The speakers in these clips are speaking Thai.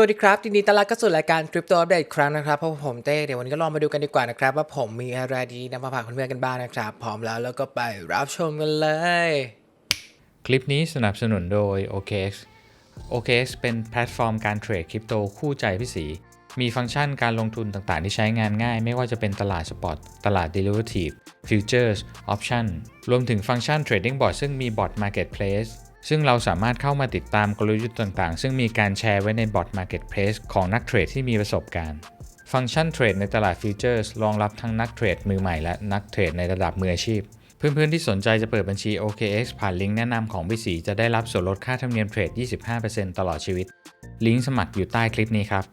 สวัสดีครับยินดีต้อนรับเข้าสู่รายการคริปโตอัปเดตครั้งนะครับเพราะผมเต้เดี๋ยววันนี้ก็ลองมาดูกันดีกว่านะครับ ว่าผมมีอะไรดีนำมาฝากเพื่อนๆกันบ้างนะครับ พร้อมแล้วแล้วก็ไปรับชมกันเลย คลิปนี้สนับสนุนโดย OKX OKX เป็นแพลตฟอร์มการเทรดคริปโตคู่ใจพี่สีมีฟังก์ชันการลงทุนต่างๆ ที่ใช้งานง่าย ไม่ว่าจะเป็นตลาดสปอตตลาด Derivative Futures Option รวมถึงฟังก์ชัน Trading Bot ซึ่งมี Bot Marketplace ซึ่งเราสามารถเข้ามาติดตามกลยุทธ์ต่างๆ ซึ่งมีการแชร์ไว้ใน Bot Marketplace ของนักเทรดที่มีประสบการณ์ ฟังก์ชันเทรดในตลาดฟิวเจอร์สรองรับทั้งนักเทรดมือใหม่และนักเทรดในระดับมืออาชีพ เพื่อนๆที่สนใจจะเปิดบัญชี OKX ผ่านลิงก์แนะนำของพี่สีจะได้รับส่วนลดค่าธรรมเนียมเทรด 25%ตลอดชีวิต ลิงก์สมัครอยู่ใต้คลิปนี้ครับ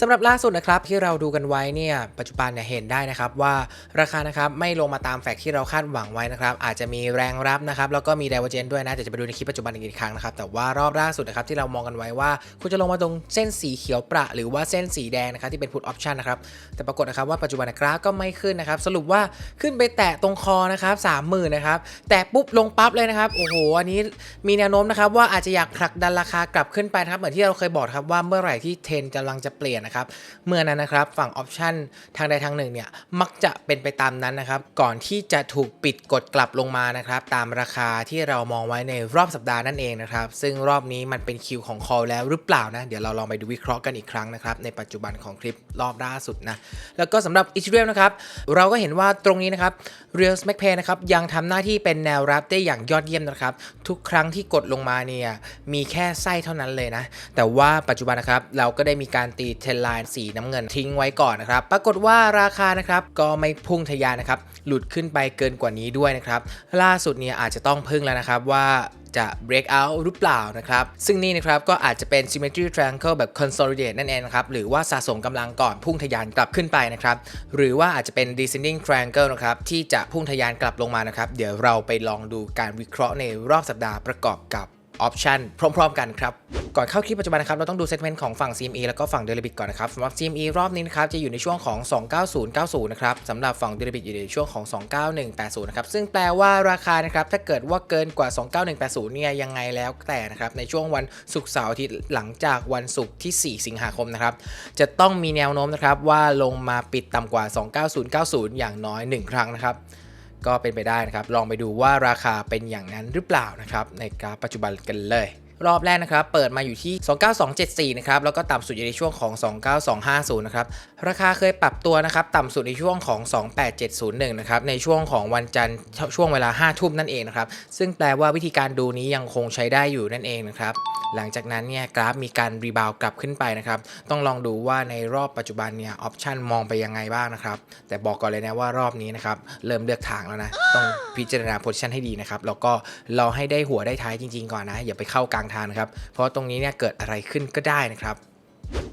สำหรับล่าสุดนะครับที่เราดูกันไว้เนี่ยปัจจุบันเนี่ยเห็นได้นะครับว่าราคานะครับไม่ลงมาตามแฟกที่เราคาดหวังไว้นะครับอาจจะมีแรงรับนะครับแล้วก็มีไดเวอร์เจนด้วยนะเดี๋ยวจะไปดูในคลิปปัจจุบันอีกครั้งนะครับแต่ว่ารอบล่าสุดนะครับที่เรามองกันไว้ว่าคุณจะลงมาตรงเส้นสีเขียวประหรือว่าเส้นสีแดงนะครับที่เป็นพุทออปชันนะครับแต่ปรากฏนะครับว่าปัจจุบันกราฟก็ไม่ขึ้นนะครับสรุปว่าขึ้นไปแตะตรงคอนะครับสามหมื่นนะครับแตะปุ๊บลงปั๊บเลยนะครับโอ้โหอันนี้มีแนวโน้มนะครับว่าอาจจะอยากผลักดันราคากลับขึ้นไปนะครับเหมือนที่เราเคยบอกครับว่าเมื่อไหร่ที่เทนด์กำลังจะเปลี่ยนนะครับ เมื่อนั้นนะครับฝั่งออปชันทางใดทางหนึ่งเนี่ยมักจะเป็นไปตามนั้นนะครับ ก่อนที่จะถูกปิดกดกลับลงมานะครับ ตามราคาที่เรามองไว้ในรอบสัปดาห์นั่นเองนะครับ ซึ่งรอบนี้มันเป็นคิวของ call แล้วหรือเปล่านะ เดี๋ยวเราลองไปดูวิเคราะห์กันอีกครั้งนะครับ ในปัจจุบันของคลิปรอบล่าสุดนะ แล้วก็สำหรับอี t เรียนะครับเราก็เห็นว่าตรงนี้นะครับ Real s m a c p a y นะครับยังทำหน้าที่เป็นแนวรับได้อย่างยอดเยี่ยมนะครับ ทุกครั้งที่กดลงมาเนี่ยมีแค่ไส้เท่านั้นเลยนะ แต่ว่าปัจจุบันนะครับเราก็ได้มีการตีเทรนไลน์สีน้ำเงินทิ้งไว้ก่อนนะครับปรากฏว่าราคานะครับก็ไม่พุ่งทะยานนะครับหลุดขึ้นไปเกินกว่านี้ด้วยนะครับล่าสุดเนี่ยอาจจะต้องพึ่งแล้วนะครับว่าจะ break out หรือเปล่านะครับ ซึ่งนี่นะครับ ก็อาจจะเป็น symmetry triangle แบบ consolidate นั่นเองนะครับ หรือว่าสะสมกำลังก่อนพุ่งทะยานกลับขึ้นไปนะครับ หรือว่าอาจจะเป็น descending triangle นะครับ ที่จะพุ่งทะยานกลับลงมานะครับ เดี๋ยวเราไปลองดูการวิเคราะห์ในรอบสัปดาห์ประกอบกับ ออปชันพร้อม ๆ กันครับ ก่อนเข้าคลิปปัจจุบันนะครับ เราต้องดูเซตเมนต์ของฝั่ง CME แล้วก็ฝั่ง d e r i b i t ก่อนนะครับสำหรับ CME รอบนี้นะครับ จะอยู่ในช่วงของ 29090 นะครับสำหรับฝั่ง d e r i b i t อยู่ในช่วงของ 29180 นะครับ ซึ่งแปลว่าราคานะครับ ถ้าเกิดว่าเกินกว่า 29180 เนี่ย ยังไงแล้วแต่นะครับ ในช่วงวันศุกร์เสาร์อาทิตย์หลังจากวันศุกร์ที่ 4 สิงหาคมนะครับ จะต้องมีแนวโน้มนะครับว่าลงมาปิดต่ำกว่า 29090 อย่างน้อย 1 ครั้งนะครับ ก็เป็นไปได้นะครับ ลองไปดูว่าราคาเป็นอย่างนั้นหรือเปล่านะครับ ในกราฟปัจจุบันกันเลย รอบแรกนะครับ เปิดมาอยู่ที่ 29274 นะครับ แล้วก็ต่ำสุดอยู่ในช่วงของ 29250 นะครับ ราคาเคยปรับตัวนะครับ ต่ำสุดในช่วงของ 28701 นะครับ ในช่วงของวันจันทร์ช่วงเวลา 5 ทุ่มนั่นเองนะครับ ซึ่งแปลว่าวิธีการดูนี้ยังคงใช้ได้อยู่นั่นเองนะครับ หลังจากนั้นเนี่ยกราฟมีการรีบาวกลับขึ้นไปนะครับ ต้องลองดูว่าในรอบปัจจุบันเนี่ยออปชันมองไปยังไงบ้างนะครับ แต่บอกก่อนเลยนะว่ารอบนี้นะครับเริ่มเลือกทางแล้วนะ ต้องพิจารณาโพซิชันให้ดีนะครับ แล้วก็เราให้ได้หัวได้ท้ายจริง ๆ ก่อนนะ อย่าไปเข้ากลางทางนะครับ เพราะตรงนี้เนี่ยเกิดอะไรขึ้นก็ได้นะครับ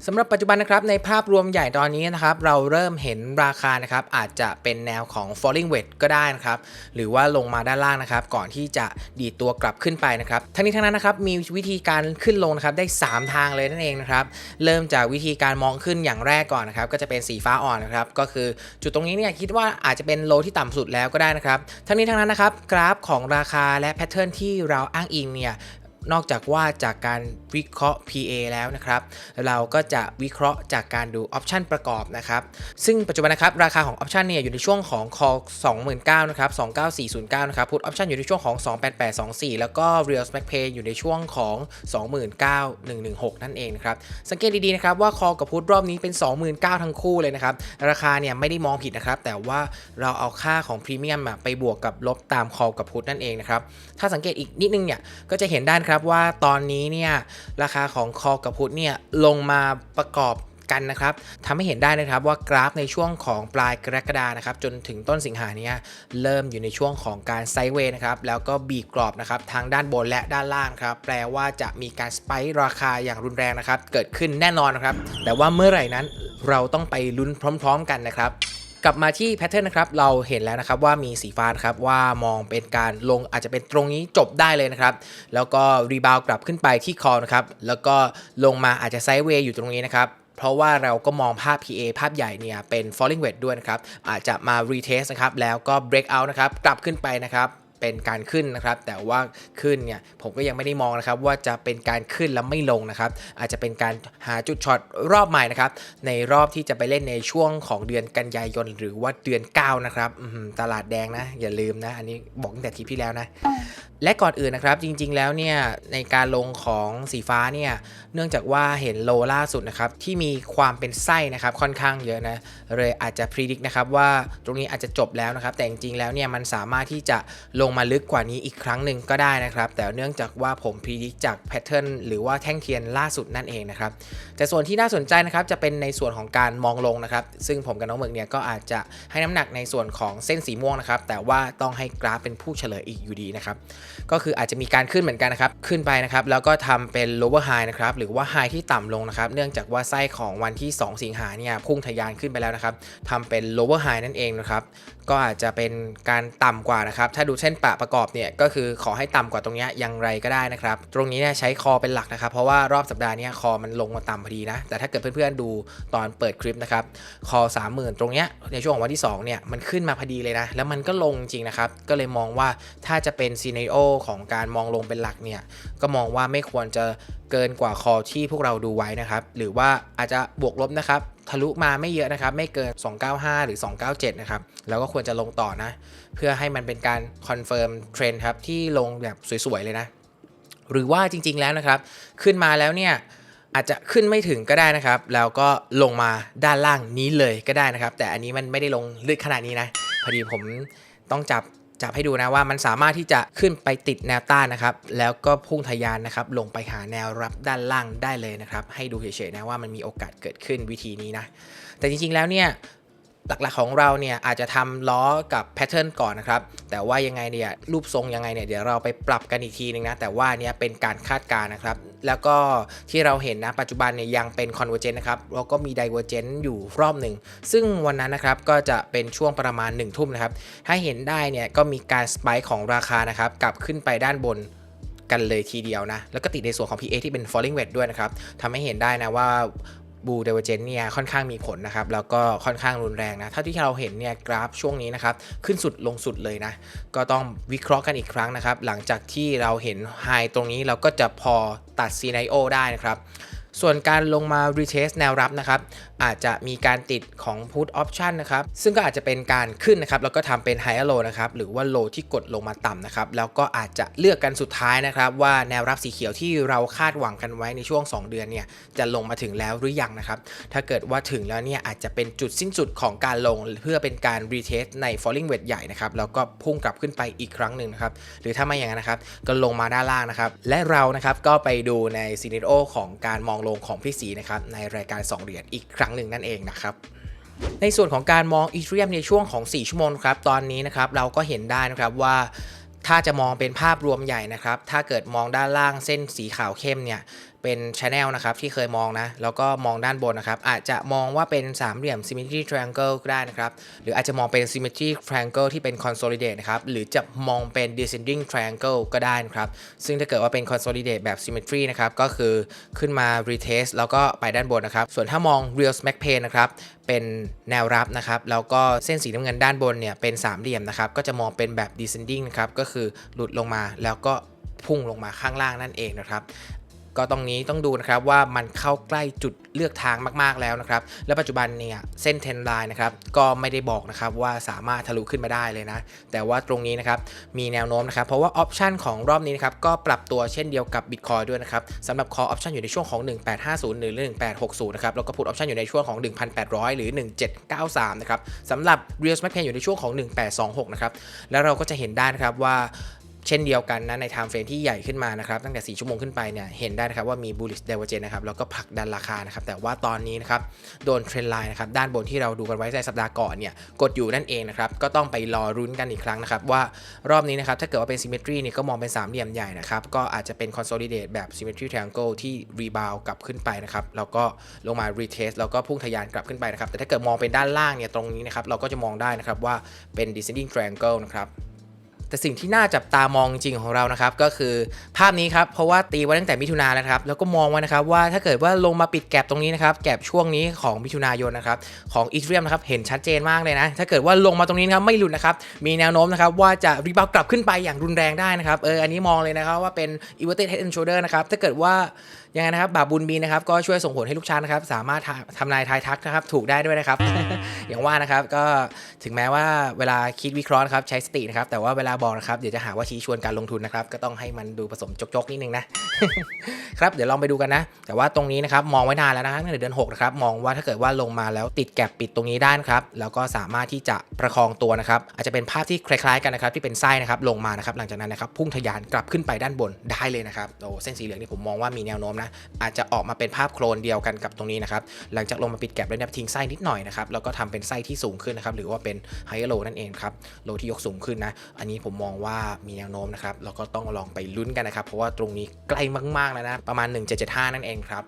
สำหรับปัจจุบันนะครับในภาพรวมใหญ่ตอนนี้นะครับเราเริ่มเห็นราคานะครับอาจจะเป็นแนวของ falling wedge ก็ได้นะครับหรือว่าลงมาด้านล่างนะครับก่อนที่จะดีดตัวกลับขึ้นไปนะครับทั้งนี้ทั้งนั้นนะครับมีวิธีการขึ้นลงนะครับได้ 3 ทางเลยนั่นเองนะครับเริ่มจากวิธีการมองขึ้นอย่างแรกก่อนนะครับก็จะเป็นสีฟ้าอ่อนนะครับก็คือจุดตรงนี้เนี่ยคิดว่าอาจจะเป็นโลที่ต่ำสุดแล้วก็ได้นะครับทั้งนี้ทั้งนั้นนะครับกราฟของราคาและแพทเทิร์นที่เราอ้างอิงเนี่ย นอกจากว่าจากการวิเคราะห์ PA แล้วนะครับ เราก็จะวิเคราะห์จากการดูออปชันประกอบนะครับ ซึ่งปัจจุบันนะครับราคาของออปชันเนี่ยอยู่ในช่วงของ call 29,000นะครับ29409นะครับ put option อยู่ในช่วงของ 28824 แล้วก็ real s m a c pay อยู่ในช่วงของ 29116 นั่นเองนะครับ สังเกตดีๆนะครับว่า call กับ put รอบนี้เป็น 29,000 ทั้งคู่เลยนะครับ ราคาเนี่ยไม่ได้มองผิดนะครับ แต่ว่าเราเอาค่าของพรีเมียมไปบวกกับลบตาม call กับ put นั่นเองนะครับ ถ้าสังเกตอีกนิดนึงเนี่ยก็จะเห็นด้นะครับว่าตอนนี้เนี่ยราคาของ call กับ put เนี่ยลงมาประกอบกันนะครับทำให้เห็นได้นะครับว่ากราฟในช่วงของปลายกรกฎานะครับจนถึงต้นสิงหาเนี้เริ่มอยู่ในช่วงของการไซด์เวย์นะครับแล้วก็บีบกรอบนะครับทางด้านบนและด้านล่างครับแปลว่าจะมีการสไปค์ราคาอย่างรุนแรงนะครับเกิดขึ้นแน่นอนนะครับแต่ว่าเมื่อไหร่นั้นเราต้องไปลุ้นพร้อม ๆ กันนะครับ กลับมาที่แพทเทิร์นนะครับเราเห็นแล้วนะครับว่ามีสีฟ้านครับว่ามองเป็นการลงอาจจะเป็นตรงนี้จบได้เลยนะครับ แล้วก็รีบาวกลับขึ้นไปที่คอนะครับแล้วก็ลงมาอาจจะไซด์เวย์อยู่ตรงนี้นะครับเพราะว่าเราก็มองภาพ PA ภาพใหญ่เนี่ยเป็น falling wedge ด้วยนะครับอาจจะมา retest นะครับแล้วก็ break out นะครับกลับขึ้นไปนะครับ เป็นการขึ้นนะครับ แต่ว่าขึ้นเนี่ยผมก็ยังไม่ได้มองนะครับว่าจะเป็นการขึ้นแล้วไม่ลงนะครับ อาจจะเป็นการหาจุดช็อตรอบใหม่นะครับ ในรอบที่จะไปเล่นในช่วงของเดือนกันยายน หรือว่าเดือน 9 นะครับตลาดแดงนะ อย่าลืมนะ อันนี้บอกตั้งแต่ทริปที่แล้วนะ และก่อนอื่นนะครับจริงๆแล้วเนี่ยในการลงของสีฟ้าเนี่ยเนื่องจากว่าเห็นโลล่าสุดนะครับที่มีความเป็นไส้นะครับค่อนข้างเยอะนะเลยอาจจะพิจิตนะครับว่าตรงนี้อาจจะจบแล้วนะครับแต่จริงๆแล้วเนี่ยมันสามารถที่จะลงงมาลึกกว่านี้อีกครั้งหนึ่งก็ได้นะครับ แต่เนื่องจากว่าผมพิจิตจากแพทเทิร์นหรือว่าแท่งเทียนล่าสุดนั่นเองนะครับ แต่ส่วนที่น่าสนใจนะครับจะเป็นในส่วนของการมองลงนะครับ ซึ่งผมกับน้องหมึกเนี่ยก็อาจจะให้น้ำหนักในส่วนของเส้นสีม่วงนะครับ แต่ว่าต้องให้กราฟเป็นผู้เฉลยอีกอยู่ดีนะครับ ก็คืออาจจะมีการขึ้นเหมือนกันนะครับ ขึ้นไปนะครับ แล้วก็ทำเป็น lower high นะครับ หรือว่า high ที่ต่ำลงนะครับ เนื่องจากว่าไส้ของวันที่ 2 สิงหาเนี่ยพุ่งทะยานขึ้นไปแล้วนะครับทำเป็น lower high นั่นเองนะครับ ก็อาจจะเป็นการต่ำกว่านะครับ ถ้าดูเส้นปะประกอบเนี่ยก็คือขอให้ต่ำกว่าตรงนี้ยอย่างไรก็ได้นะครับ ตรงนี้เนี่ยใช้คอเป็นหลักนะครับ เพราะว่ารอบสัปดาห์นี้คอมันลงมาต่ำพอดีนะ แต่ถ้าเกิดเพื่อนๆดูตอนเปิดคลิปนะครับคอ30,000 ตรงเนี้ยในช่วงของวันที่2เนี่ยมันขึ้นมาพอดีเลยนะ แล้วมันก็ลงจริงนะครับ ก็เลยมองว่าถ้าจะเป็นซีเนโอของการมองลงเป็นหลักเนี่ยก็มองว่าไม่ควรจะเกินกว่าคอที่พวกเราดูไว้นะครับ หรือว่าอาจจะบวกลบนะครับ ทะลุมาไม่เยอะนะครับ ไม่เกิน 295 หรือ 297 นะครับ แล้วก็ควรจะลงต่อนะ เพื่อให้มันเป็นการคอนเฟิร์มเทรนด์ครับ ที่ลงแบบสวย ๆ เลยนะ หรือว่าจริง ๆ แล้วนะครับ ขึ้นมาแล้วเนี่ยอาจจะขึ้นไม่ถึงก็ได้นะครับ แล้วก็ลงมาด้านล่างนี้เลยก็ได้นะครับ แต่อันนี้มันไม่ได้ลงลึกขนาดนี้นะ พอดีผมต้องจับ จับให้ดูนะว่ามันสามารถที่จะขึ้นไปติดแนวต้านนะครับ แล้วก็พุ่งทะยานนะครับ ลงไปหาแนวรับด้านล่างได้เลยนะครับ ให้ดูเฉยๆนะว่ามันมีโอกาสเกิดขึ้นวิธีนี้นะ แต่จริงๆแล้วเนี่ย หลักๆของเราเนี่ยอาจจะทำล้อกับแพทเทิร์นก่อนนะครับ แต่ว่ายังไงเนี่ยรูปทรงยังไงเนี่ยเดี๋ยวเราไปปรับกันอีกทีนึงนะ แต่ว่าเนี่ยเป็นการคาดการณ์นะครับ แล้วก็ที่เราเห็นนะปัจจุบันเนี่ยยังเป็นคอนเวอร์เจนนะครับแล้วก็มีไดเวอร์เจนอยู่รอบหนึ่ง ซึ่งวันนั้นนะครับก็จะเป็นช่วงประมาณ 1 ทุ่มนะครับ ถ้าเห็นได้เนี่ยก็มีการสไปค์ของราคานะครับกลับขึ้นไปด้านบนกันเลยทีเดียวนะ แล้วก็ติดในส่วนของ PA ที่เป็น falling wedge ด้วยนะครับทำให้เห็นได้นะว่า บูเดเวอร์เจนเนี่ยค่อนข้างมีผลนะครับ แล้วก็ค่อนข้างรุนแรงนะ เท่าที่เราเห็นเนี่ยกราฟช่วงนี้นะครับ ขึ้นสุดลงสุดเลยนะ ก็ต้องวิเคราะห์กันอีกครั้งนะครับ หลังจากที่เราเห็นไฮตรงนี้เราก็จะพอตัดซีไนโอได้นะครับ ส่วนการลงมา retest แนวรับนะครับอาจจะมีการติดของ put option นะครับซึ่งก็อาจจะเป็นการขึ้นนะครับแล้วก็ทำเป็น higher low นะครับหรือว่า low ที่กดลงมาต่ำนะครับแล้วก็อาจจะเลือกกันสุดท้ายนะครับว่าแนวรับสีเขียวที่เราคาดหวังกันไว้ในช่วง 2 เดือนเนี่ยจะลงมาถึงแล้วหรือยังนะครับถ้าเกิดว่าถึงแล้วเนี่ยอาจจะเป็นจุดสิ้นสุดของการลงเพื่อเป็นการ retest ใน falling wedge ใหญ่นะครับแล้วก็พุ่งกลับขึ้นไปอีกครั้งหนึ่งนะครับหรือถ้าไม่อย่างนั้นนะครับก็ลงมาด้านล่างนะครับและเรานะครับก็ไปดูในซีนิโอของการมองลงของพี่สีนะครับในรายการ 2 เหรียญอีกครั้งหนึ่งนั่นเองนะครับในส่วนของการมองอีเทเรียมในช่วงของ 4 ชั่วโมงครับตอนนี้นะครับเราก็เห็นได้นะครับว่าถ้าจะมองเป็นภาพรวมใหญ่นะครับ ถ้าเกิดมองด้านล่างเส้นสีขาวเข้มเนี่ยเป็นช n แนลนะครับที่เคยมองนะ แล้วก็มองด้านบนนะครับ อาจจะมองว่าเป็นสามเหลี่ยม symmetry triangle ก็ได้นะครับ หรืออาจจะมองเป็น symmetry triangle ที่เป็น consolidate นะครับ หรือจะมองเป็น descending triangle ก็ได้นะครับ ซึ่งถ้าเกิดว่าเป็น consolidate แบบ symmetry นะครับ ก็คือขึ้นมา retest แล้วก็ไปด้านบนนะครับ ส่วนถ้ามอง real smack pain นะครับเป็นแนวรับนะครับ แล้วก็เส้นสีน้ำเงินด้านบนเนี่ยเป็นสามเหลี่ยมนะครับ ก็จะมองเป็นแบบ descending นะครับ ก็คือหลุดลงมาแล้วก็พุ่งลงมาข้างล่างนั่นเองนะครับ ก็ตรงนี้ต้องดูนะครับว่ามันเข้าใกล้จุดเลือกทางมากๆแล้วนะครับ และปัจจุบันเนี่ยเส้นเทนไลน์นะครับก็ไม่ได้บอกนะครับว่าสามารถทะลุขึ้นมาได้เลยนะ แต่ว่าตรงนี้นะครับมีแนวโน้มนะครับ เพราะว่าออปชันของรอบนี้นะครับก็ปรับตัวเช่นเดียวกับ Bitcoin ด้วยนะครับสำหรับ call option อยู่ในช่วงของ 1850 หรือ 1860 นะครับ แล้วก็ put option อยู่ในช่วงของ 1800 หรือ 1793 นะครับสำหรับ real smack pain อยู่ในช่วงของ 1826 นะครับ แล้วเราก็จะเห็นได้นะครับว่า เช่นเดียวกันนะใน time frame ที่ใหญ่ขึ้นมานะครับตั้งแต่ 4 ชั่วโมงขึ้นไปเนี่ยเห็นได้นะครับว่ามี bullish divergence นะครับแล้วก็ผลักดันราคานะครับแต่ว่าตอนนี้นะครับโดนเทรนไลน์นะครับด้านบนที่เราดูกันไว้ในสัปดาห์ก่อนเนี่ยกดอยู่นั่นเองนะครับก็ต้องไปรอรุ้นกันอีกครั้งนะครับว่ารอบนี้นะครับถ้าเกิดว่าเป็น symmetry เนี่ยก็มองเป็นสามเหลี่ยมใหญ่นะครับก็อาจจะเป็น consolidate แบบ symmetry triangle ที่ rebound กลับขึ้นไปนะครับแล้วก็ลงมา retest แล้วก็พุ่งทะยานกลับขึ้นไปนะครับแต่ถ้าเกิดมองเป็นด้านล่างเนี่ยตรงนี้นะครับเราก็จะมองได้นะครับว่าเป็น descending triangle นะครับ แต่สิ่งที่น่าจับตามองจริงของเรานะครับก็คือภาพนี้ครับเพราะว่าตีไว้ตั้งแต่มิถุนาแล้วนะครับแล้วก็มองไว้นะครับว่าถ้าเกิดว่าลงมาปิดแกลบตรงนี้นะครับแกลบช่วงนี้ของมิถุนายนนะครับของอีเทเรียมนะครับเห็นชัดเจนมากเลยนะถ้าเกิดว่าลงมาตรงนี้นะครับไม่หลุดนะครับมีแนวโน้มนะครับว่าจะรีบาวกลับขึ้นไปอย่างรุนแรงได้นะครับเอออันนี้มองเลยนะครับว่าเป็น inverted head and shoulder นะครับถ้าเกิดว่า ยังไงนะครับบาปบุญบีนะครับก็ช่วยส่งผลให้ลูกช้างนะครับ สามารถทาทำนายทายทักนะครับ ถูกได้ด้วยนะครับ อย่างว่านะครับก็ถึงแม้ว่าเวลาคิดวิเคราะห์นะครับใช้สตินะครับ แต่ว่าเวลาบอกนะครับเดี๋ยวจะหาว่าชี้ชวนการลงทุนนะครับ ก็ต้องให้มันดูผสมจกๆนิดนึงนะครับเดี๋ยวลองไปดูกันนะ แต่ว่าตรงนี้นะครับมองไว้นานแล้วนะครับตั้งแต่เดือน6นะครับมองว่าถ้าเกิดว่าลงมาแล้วติดแก็บปิดตรงนี้ได้นะครับแล้วก็สามารถที่จะประคองตัวนะครับอาจจะเป็นภาพที่คล้ายๆกันนะครับที่เป็นไส้นะครับลงมานะครับหลังจากนั้นนะครับพุ่งทะยานกลับขึ้นไปด้านบนได้เลยนะครับโอ้เส้นสีเหลืองนี่ผมมองว่ามีแนวโน้มนะอาจจะออกมาเป็นภาพโคลนเดียวกันกับตรงนี้นะครับ หลังจากลงมาปิดแก็บแล้วเนี่ยทิ้งไส้นิดหน่อยนะครับ แล้วก็ทำเป็นไส้ที่สูงขึ้นนะครับ หรือว่าเป็นไฮโลนั่นเองครับ โลที่ยกสูงขึ้นนะ อันนี้ผมมองว่ามีแนวโน้มนะครับ แล้วก็ต้องลองไปลุ้นกันนะครับ เพราะว่าตรงนี้ใกล้มากๆแล้วนะ ประมาณ 1775 นั่นเองครับ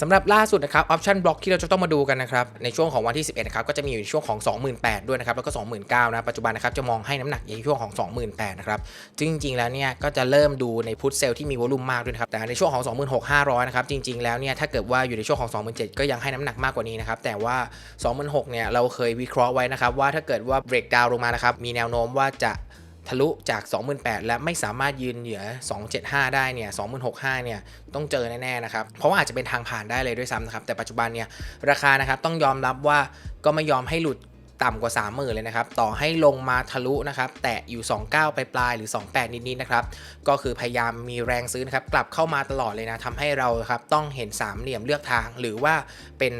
สำหรับล่าสุดนะครับออปชันบล็อกที่เราจะต้องมาดูกันนะครับในช่วงของวันที่ 11นะครับก็จะมีอยู่ในช่วงของ 28,000ด้วยนะครับแล้วก็ 29,000นะปัจจุบันนะครับจะมองให้น้ำหนักในช่วงของ 28,000นะครับซึ่งจริง ๆ แล้วเนี่ยก็จะเริ่มดูในพุทเซลที่มีวอลุ่มมากด้วยนะครับแต่ในช่วงของ 26,500นะครับจริง ๆ แล้วเนี่ยถ้าเกิดว่าอยู่ในช่วงของ 27,000 ก็ยังให้น้ำหนักมากกว่านี้นะครับแต่ว่า 26,000เนี่ยเราเคยวิเคราะห์ไว้นะครับว่าถ้าเกิดว่าเบรกดาวลงมานะครับมีแนวโน้มว่าจะ ทะลุจาก 28,000 และไม่สามารถยืนเหนือ 275 ได้เนี่ย26,500เนี่ยต้องเจอแน่ๆนะครับ เพราะว่าอาจจะเป็นทางผ่านได้เลยด้วยซ้ำนะครับ แต่ปัจจุบันเนี่ยราคานะครับต้องยอมรับว่าก็ไม่ยอมให้หลุดต่ำกว่า 30,000 เลยนะครับ ต่อให้ลงมาทะลุนะครับ แตะอยู่ 29ปลายๆหรือ 28 นิดๆนะครับ ก็คือพยายามมีแรงซื้อนะครับ กลับเข้ามาตลอดเลยนะทำให้เราครับต้องเห็นสามเหลี่ยมเลือกทาง หรือว่าเป็น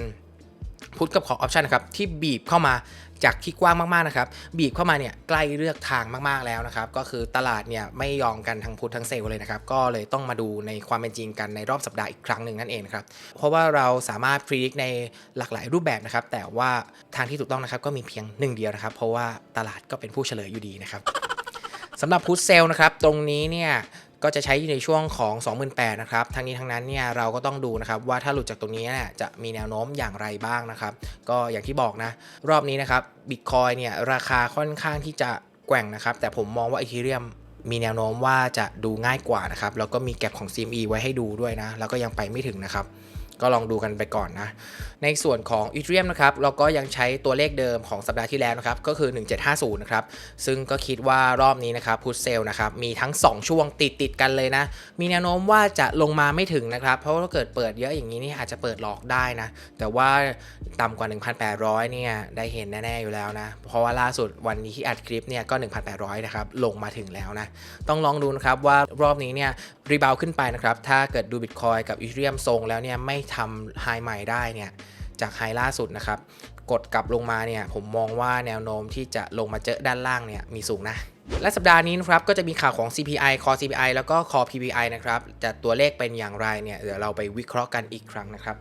พุทกับของออปชันนะครับ ที่บีบเข้ามาจากที่กว้างมากๆนะครับ บีบเข้ามาเนี่ยใกล้เลือกทางมากๆแล้วนะครับ ก็คือตลาดเนี่ยไม่ยอมกันทั้งพุททั้งเซลล์เลยนะครับ ก็เลยต้องมาดูในความเป็นจริงกันในรอบสัปดาห์อีกครั้งหนึ่งนั่นเองครับ เพราะว่าเราสามารถพรีดิกในหลากหลายรูปแบบนะครับ แต่ว่าทางที่ถูกต้องนะครับก็มีเพียงหนึ่งเดียวนะครับ เพราะว่าตลาดก็เป็นผู้เฉลยอยู่ดีนะครับสำหรับพุทเซลนะครับ ตรงนี้เนี่ย ก็จะใช้อยู่ในช่วงของ 28,000นะครับทั้งนี้ทั้งนั้นเนี่ยเราก็ต้องดูนะครับว่าถ้าหลุดจากตรงนี้เนี่ยจะมีแนวโน้มอย่างไรบ้างนะครับ ก็อย่างที่บอกนะ รอบนี้นะครับบิตคอยเนี่ยราคาค่อนข้างที่จะแกว่งนะครับ แต่ผมมองว่าอีเทเรียมมีแนวโน้มว่าจะดูง่ายกว่านะครับแล้วก็มีแก็บของ CME ไว้ให้ดูด้วยนะ แล้วก็ยังไปไม่ถึงนะครับ ก็ลองดูกันไปก่อนนะ ในส่วนของ Ethereum นะครับ เราก็ยังใช้ตัวเลขเดิมของสัปดาห์ที่แล้วนะครับ ก็คือ 1750 นะครับ ซึ่งก็คิดว่ารอบนี้นะครับพุทเซลนะครับ มีทั้ง 2 ช่วงติดติดกันเลยนะ มีแนวโน้มว่าจะลงมาไม่ถึงนะครับ เพราะว่าถ้าเกิดเปิดเยอะอย่างนี้นี่อาจจะเปิดหลอกได้นะ แต่ว่าต่ำกว่า 1,800 เนี่ย ได้เห็นแน่ๆอยู่แล้วนะ เพราะว่าล่าสุดวันนี้ที่อัดคลิปเนี่ยก็ 1,800 นะครับ ลงมาถึงแล้วนะ ต้องลองดูนะครับว่ารอบนี้เนี่ยรีบาวขึ้นไปนะครับ ถ้าเกิดดูบิตคอยกับอีเทรียมทรงแล้วเนี่ยไม่ทำไฮใหม่ได้เนี่ยจากไฮล่าสุดนะครับ กดกลับลงมาเนี่ยผมมองว่าแนวโน้มที่จะลงมาเจอด้านล่างเนี่ยมีสูงนะและสัปดาห์นี้นะครับก็จะมีข่าวของ CPI Core CPI แล้วก็ Core PPI นะครับจะตัวเลขเป็นอย่างไรเนี่ยเดี๋ยวเราไปวิเคราะห์กันอีกครั้งนะครับ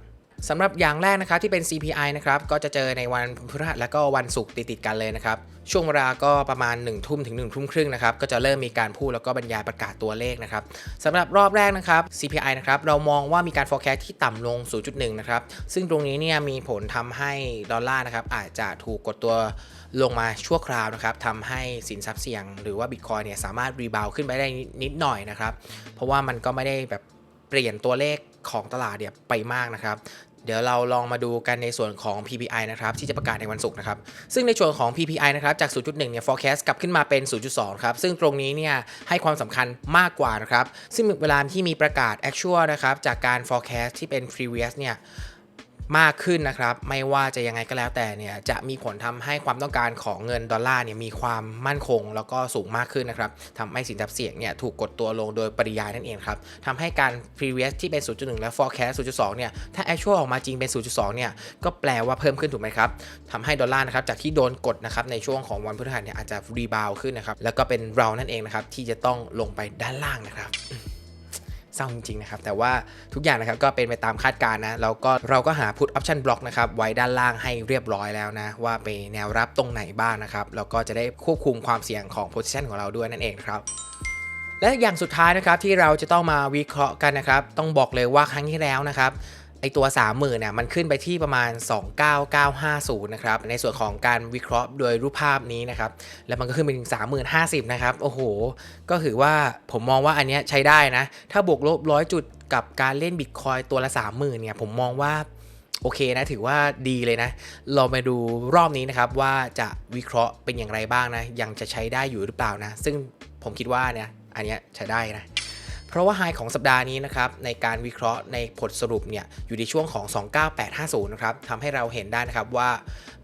สำหรับอย่างแรกนะครับที่เป็น CPI นะครับก็จะเจอในวันพฤหัสและก็วันศุกร์ติดๆกันเลยนะครับช่วงเวลาก็ประมาณ1ทุ่มถึง1ทุ่มครึ่งนะครับก็จะเริ่มมีการพูดแล้วก็บรรยายประกาศตัวเลขนะครับสำหรับรอบแรกนะครับ CPI นะครับเรามองว่ามีการ forecast ที่ต่ำลง 0.1 นะครับซึ่งตรงนี้เนี่ยมีผลทำให้ดอลลาร์นะครับอาจจะถูกกดตัวลงมาชั่วคราวนะครับทำให้สินทรัพย์เสี่ยง หรือว่าบิตคอยเนี่ยสามารถรีบาวขึ้นไปได้นิดหน่อยนะครับเพราะว่ามันก็ไม่ได้แบบเปลี่ยนตัวเลขของตลาดเนี่ยไปมากนะครับ เดี๋ยวเราลองมาดูกันในส่วนของ PPI นะครับที่จะประกาศในวันศุกร์นะครับซึ่งในส่วนของ PPI นะครับจาก 0.1 เนี่ย forecast กลับขึ้นมาเป็น 0.2 ครับซึ่งตรงนี้เนี่ยให้ความสำคัญมากกว่านะครับซึ่งเวลาที่มีประกาศ actual นะครับจากการ forecast ที่เป็น previous เนี่ย มากขึ้นนะครับ ไม่ว่าจะยังไงก็แล้วแต่เนี่ยจะมีผลทำให้ความต้องการของเงินดอลลาร์เนี่ยมีความมั่นคงแล้วก็สูงมากขึ้นนะครับทำให้สินทรัพย์เสี่ยงเนี่ยถูกกดตัวลงโดยปริยายนั่นเองครับทำให้การ previous ที่เป็น 0.1 และ forecast 0.2 เนี่ยถ้า actual ออกมาจริงเป็น 0.2 เนี่ยก็แปลว่าเพิ่มขึ้นถูกไหมครับทำให้ดอลลาร์นะครับจากที่โดนกดนะครับในช่วงของวันพฤหัสเนี่ยอาจจะรีบาวขึ้นนะครับแล้วก็เป็นเรานั่นเองนะครับที่จะต้องลงไปด้านล่างนะครับ เศร้าจริงๆนะครับ แต่ว่าทุกอย่างนะครับก็เป็นไปตามคาดการณ์นะแล้วก็เราก็หา put option block นะครับไว้ด้านล่างให้เรียบร้อยแล้วนะ ว่าไปแนวรับตรงไหนบ้างนะครับแล้วก็จะได้ควบคุมความเสี่ยงของ position ของเราด้วยนั่นเองครับและอย่างสุดท้ายนะครับที่เราจะต้องมาวิเคราะห์กันนะครับ ต้องบอกเลยว่าครั้งที่แล้วนะครับ ไอตัว 30,000เนี่ยมันขึ้นไปที่ประมาณ 29950 นะครับ ในส่วนของการวิเคราะห์โดยรูปภาพนี้นะครับ แล้วมันก็ขึ้นไปถึง 30,050 นะครับ โอ้โห ก็ถือว่าผมมองว่าอันเนี้ยใช้ได้นะ ถ้าบวกลบร้อยจุดกับการเล่นบิตคอยตัวละ 30,000 เนี่ย ผมมองว่าโอเคนะ ถือว่าดีเลยนะ เรามาดูรอบนี้นะครับว่าจะวิเคราะห์เป็นอย่างไรบ้างนะ ยังจะใช้ได้อยู่หรือเปล่านะ ซึ่งผมคิดว่าเนี่ยอันเนี้ยใช้ได้นะ เพราะว่าไฮของสัปดาห์นี้นะครับในการวิเคราะห์ในผลสรุปเนี่ยอยู่ในช่วงของ 29850 นะครับทำให้เราเห็นได้นะครับว่า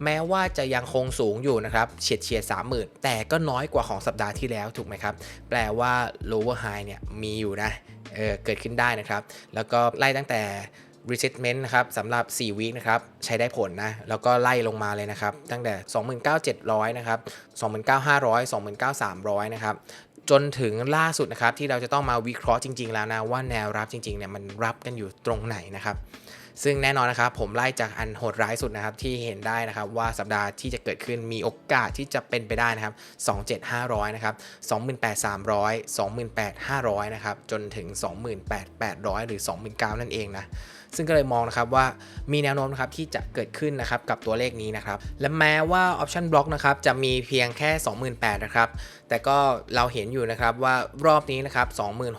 แม้ว่าจะยังคงสูงอยู่นะครับเฉียดเฉียด30,000 แต่ก็น้อยกว่าของสัปดาห์ที่แล้วถูกไหมครับ แปลว่า lower high เนี่ยมีอยู่นะเออเกิดขึ้นได้นะครับ แล้วก็ไล่ตั้งแต่ resetment นะครับสำหรับ 4 วีคนะครับใช้ได้ผลนะ แล้วก็ไล่ลงมาเลยนะครับ ตั้งแต่ 29,700 นะครับ 29,500 29,300 นะครับ จนถึงล่าสุดนะครับที่เราจะต้องมาวิเคราะห์จริง ๆ แล้วนะว่าแนวรับจริงๆเนี่ยมันรับกันอยู่ตรงไหนนะครับซึ่งแน่นอนนะครับผมไล่จากอันโหดร้ายสุดนะครับที่เห็นได้นะครับว่าสัปดาห์ที่จะเกิดขึ้นมีโอกาสที่จะเป็นไปได้นะครับ 27,500 นะครับ 28,300 28,500 นะครับ จนถึง 28,800 หรือ 29,000 นั่นเองนะ ซึ่งก็เลยมองนะครับว่ามีแนวโน้มนะครับที่จะเกิดขึ้นนะครับกับตัวเลขนี้นะครับและแม้ว่า Option Block นะครับจะมีเพียงแค่ 28,000นะครับแต่ก็เราเห็นอยู่นะครับว่ารอบนี้นะครับ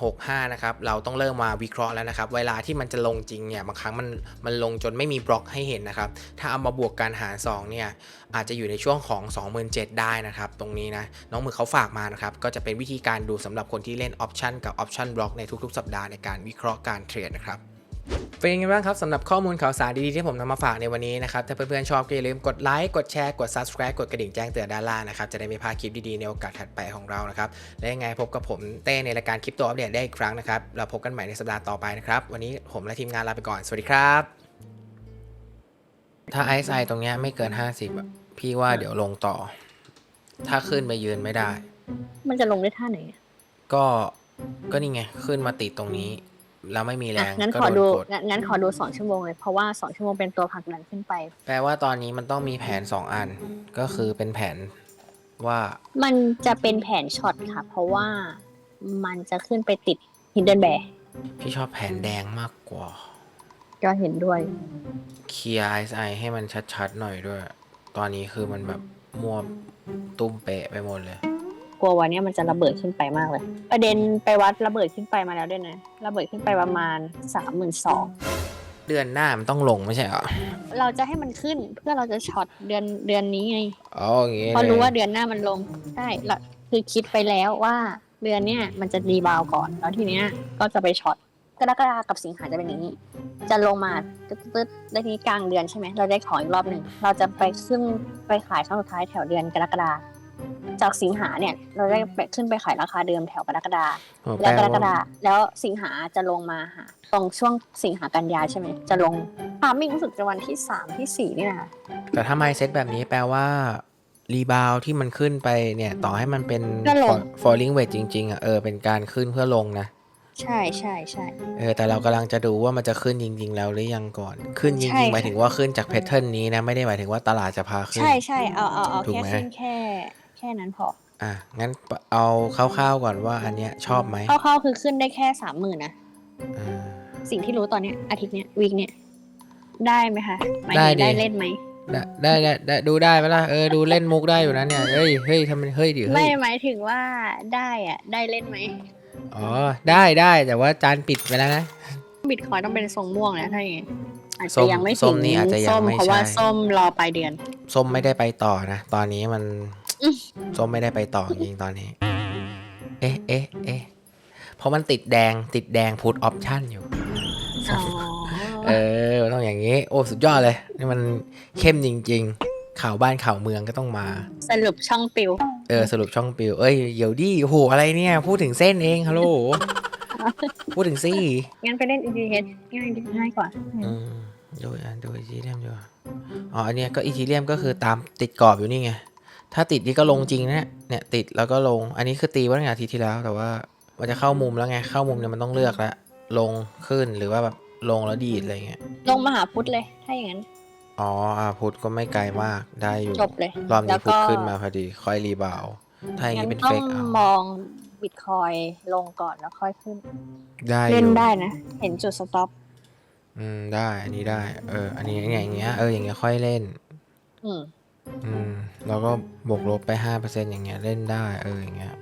26,500นะครับเราต้องเริ่มมาวิเคราะห์แล้วนะครับเวลาที่มันจะลงจริงเนี่ยบางครั้งมันมันลงจนไม่มีบล็อกให้เห็นนะครับถ้าเอามาบวกการหาร2เนี่ยอาจจะอยู่ในช่วงของ 27,000ได้นะครับตรงนี้นะน้องมือเขาฝากมานะครับก็จะเป็นวิธีการดูสำหรับคนที่เล่น Option กับ Option Block ในทุกๆ สัปดาห์ในการวิเคราะห์การเทรดนะครับ เป็นยังไงบ้างครับสำหรับข้อมูลข่าวสารดีๆที่ผมนำมาฝากในวันนี้นะครับ ถ้าเพื่อนๆชอบก็อย่าลืมกดไลค์กดแชร์กด subscribe กดกระดิ่งแจ้งเตือนด้านล่างนะครับ จะได้ไม่พลาดคลิปดีๆ ในโอกาสถัดไปของเรานะครับ และยังไงพบกับผมเต้ในรายการคลิปตัวอัปเดตได้อีกครั้งนะครับ เราพบกันใหม่ในสัปดาห์ต่อไปนะครับ วันนี้ผมและทีมงานลาไปก่อน สวัสดีครับ ถ้าไอซ์ไอตรงเนี้ยไม่เกิน 50อะพี่ว่าเดี๋ยวลงต่อ ถ้าขึ้นไปยืนไม่ได้ มันจะลงได้ท่าไหนอะก็ก็นี่ไงขึ้นมาติดตรงนี้ แล้วไม่มีแรอะงงั้นก็ขอโดดูนกดงั้นงั้นขอดูสองชั่วโมงเลย เพราะว่าสองชั่วโมงเป็นตัวผลักดันขึ้นไป แปลว่าตอนนี้มันต้องมีแผน2อัน ก็คือเป็นแผนว่า มันจะเป็นแผนช็อตค่ะ เพราะว่ามันจะขึ้นไปติดฮินเดนแบร์พี่ชอบแผนแดงมากกว่า ก็เห็นด้วยเคลียร์ไอซ์ไอให้มันชัดๆหน่อยด้วย ตอนนี้คือมันแบบมัวตุ้มเปะไปหมดเลย กลัววันเนี้ยมันจะระเบิดขึ้นไปมากเลย ประเด็นไปวัดระเบิดขึ้นไปมาแล้วด้วยนะ ระเบิดขึ้นไปประมาณสามหมื่นสองเดือนหน้ามันต้องลงไม่ใช่เหรอ เราจะให้มันขึ้นเพื่อเราจะช็อตเดือนเดือนนี้ไงอ๋ออย่างงี้เพราะรู้ว่าเลยเดือนหน้ามันลงใช่ละคือคิดไปแล้วว่าเดือนเนี้ยมันจะรีบาวด์ก่อน แล้วทีเนี้ยก็จะไปช็อตกรกฎากับสิงหาจะเป็นอย่างนี้ จะลงมาตึ๊ดตึ๊ดๆแล้วทีนี้กลางเดือนใช่ไหม เราได้ของอีกรอบหนึ่ง เราจะไปขึ้นไปขายครั้งสุดท้ายแถวเดือนกรกฎา จากสิงหาเนี่ยเราได้ไปขึ้นไปขายราคาเดิมแถวกรกฎาโอ้แปแล้ลวกรกว่าฎาแล้วสิงหาจะลงมาหาตรงช่วงสิงหากันยาใช่ไหมจะลงพามิ่งรู้สึกจะวันที่สามที่สี่นี่นะคะแต่ถ้าไมเซ็ตแบบนี้แปลว่ารีบาวที่มันขึ้นไปเนี่ยต่อให้มันเป็นก็ลง falling wedge จริงๆอะเออเป็นการขึ้นเพื่อลงนะใช่ใช่ใช่เออแต่เรากำลังจะดูว่ามันจะขึ้นจริง ๆ แล้วหรือยังก่อน ขึ้นจใช่ริงๆหมายค่ะถึงว่าขึ้นจากแพทเทิร์นนี้นะไม่ได้หมายถึงว่าตลาดจะพาขึ้น ใช่ใช่เอาเอาเอาถูกแค่ไหมขึ้นแค่ แค่นั้นพออะงั้นเอาคร่าวๆก่อนว่าอันเนี้ยชอบไหมคร่าวๆคือขึ้นได้แค่สามหมื่นนะอ่าสิ่งที่รู้ตอนเนี้ยอาทิตย์เนี้ยวีคเนี้ยได้ไหมคะหมายได้ถึงดิได้เล่นไหมได้ได้ได้ได้ดูได้ไหมล่ะเออดูเล่นมุกได้อยู่นะเนี่ยเฮ้ยเฮ้ยทำไมเฮ้ยดิเฮ้ไม่ยหมายถึงว่าได้อะ ได้เล่นไหมอ๋อได้ได้แต่ว่าจานปิดไปแล้วนะบิตคอยต้องเป็นทรงม่วงนะถ้าอย่างงี้อาจส้จะมยังไม่ส้ถึมงนี่อาจจะยังส้มไม่เพราะว่าใช่ส้มรอปลายเดือน ส้มไม่ได้ไปต่อนะ ตอนนี้มันอืม ส้มไม่ได้ไปต่อจริงๆตอนนี้ เอ๊ะเอ๊ะเอ๊ะเพราะมันติดแดงติดแดงพุทออปชั่นอยู่อ๋อเออมันต้องอย่างนี้ โอ้สุดยอดเลย นี่มันเข้มจริง ๆ ข่าวบ้านข่าวเมืองก็ต้องมา สรุปช่องปิว เออสรุปช่องปิว เอ้ยเดี๋ยวดิโอ้โหอะไรเนี่ย พูดถึงเส้นเองฮัลโหลพูดถึงซี่งั้นไปเล่น ETH ง่ายดีง่ายกว่า อืมดูอะดูอีทีเรียมดูอะอ๋อ อันเนี้ยก็อีทีเรียมก็คือตามติดกรอบอยู่นี่ไง ถ้าติดนี่ก็ลงจริงนะเนี่ยเนี่ยติดแล้วก็ลง อันนี้คือตีไว้ตั้งแต่อาทิตย์ที่แล้วแต่ว่ามันจะเข้ามุมแล้วไง เข้ามุมเนี่ยมันต้องเลือกแล้วลงขึ้นหรือว่าแบบลงแล้วดีดอะไรเงี้ย ลงมาหาพุทธเลย ถ้าอย่างนั้น อ๋ออะพุทธก็ไม่ไกลมากได้อยู่จบเลยรอบแล้นี้วพุทก็ธขึ้นมาพอดีค่อยรีบาวด์ถ้าอย่างงั้นี้นเป็นต้อเฟงกเอามองบิตคอยลงก่อนแล้วค่อยขึ้น ได้อเล่นยู่ได้นะ เห็นจุดสต็อปออืมได้อันนี้ได้ เออ อันนี้เนี่ยอย่างเงี้ยเอออย่างเงี้ยค่อยเล่น อืม อืมแล้วก็บวกลบไป5%อย่างเงี้ยเล่นได้เอออย่างเงี้ย